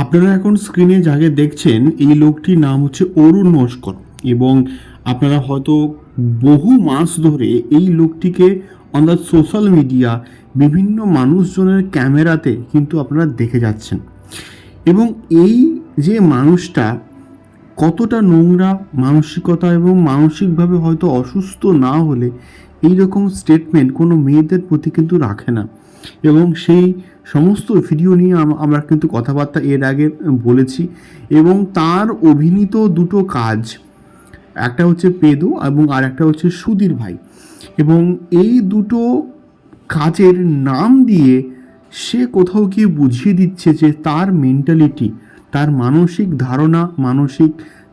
আপনারা এখন স্ক্রিনে যাকে দেখছেন, এই লোকটির নাম হচ্ছে অরুণ নস্কর। এবং আপনারা হয়তো বহু মাস ধরে এই লোকটিকে অন দ্য সোশ্যাল মিডিয়া বিভিন্ন মানুষজনের ক্যামেরাতে কিন্তু আপনারা দেখে যাচ্ছেন। এবং এই যে মানুষটা কতটা নোংরা মানসিকতা এবং মানসিকভাবে হয়তো অসুস্থ না হলে এই রকম স্টেটমেন্ট কোনো মেয়েদের প্রতি কিন্তু রাখে না। এবং সেই সমস্ত ভিডিও নিয়ে আমরা কিন্তু কথাবার্তা এর আগে বলেছি এবং তার অভিনীত দুটো কাজ, একটা হচ্ছে পেদো এবং আর একটা হচ্ছে সুধীর ভাই। এবং এই দুটো কাজের নাম দিয়ে সে কোথাও গিয়ে বুঝিয়ে দিচ্ছে যে তার মেন্টালিটি তার মানসিক ধারণা, মানসিক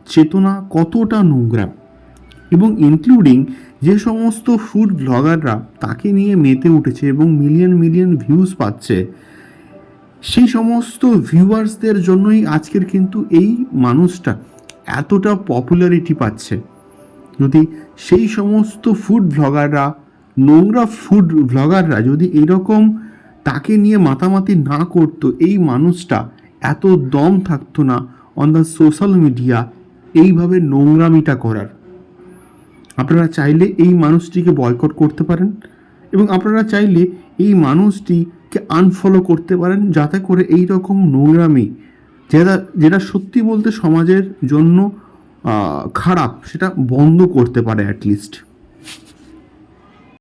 চেতনা কতটা নোংরা। এবং ইনক্লুডিং যে সমস্ত ফুড ব্লগাররা তাকে নিয়ে মেতে উঠেছে এবং মিলিয়ন মিলিয়ন ভিউজ পাচ্ছে, সেই সমস্ত ভিউয়ার্সদের জন্যই আজকের কিন্তু এই মানুষটা এতটা পপুলারিটি পাচ্ছে। যদি সেই সমস্ত ফুড ব্লগাররা নোংরা ফুড ব্লগাররা যদি এরকম তাকে নিয়ে মাতামাতি না করতো, এই মানুষটা এত দম থাকতো না অন দ্য সোশ্যাল মিডিয়া এইভাবে নোংরামিটা করার। আপনারা চাইলে এই মানুষটিকে বয়কট করতে পারেন এবং আপনারা চাইলে এই মানুষটিকে আনফলো করতে পারেন যাতে করে এই রকম নোংরামি যেটা যেটা সত্যি বলতে সমাজের জন্য খারাপ সেটা বন্ধ করতে পারে অ্যাটলিস্ট